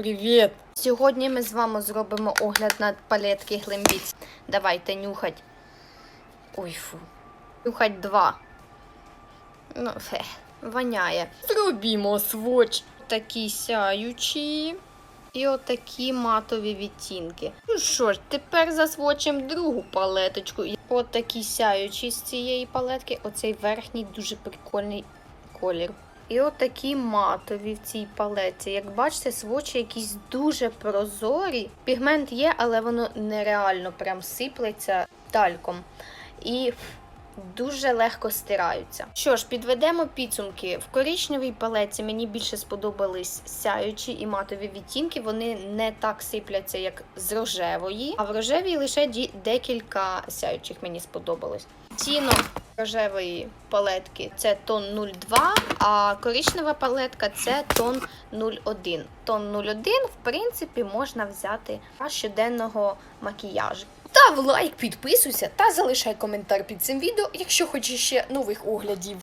привіт! Сьогодні ми з вами зробимо огляд на палетки Глембіц. Давайте нюхать. Ой, фу. Нюхать два. Ну, фе, воняє. Зробімо своч. Такі сяючі. І отакі матові відтінки. Ну що ж, тепер засвочимо другу палеточку. Отакі сяючі з цієї палетки. Оцей верхній дуже прикольний колір. І отакі матові в цій палеті. Як бачите, свочі якісь дуже прозорі. Пігмент є, але воно нереально прям сиплеться тальком. І дуже легко стираються. Що ж, підведемо підсумки. В коричневій палеті мені більше сподобались сяючі і матові відтінки. Вони не так сипляться, як з рожевої. А в рожевій лише декілька сяючих мені сподобалось. Ціно рожевої палетки це тон 02, а коричнева палетка це тон 01. Тон 01, в принципі, можна взяти щоденного макіяжу. Став лайк, підписуйся та залишай коментар під цим відео, якщо хочеш ще нових оглядів.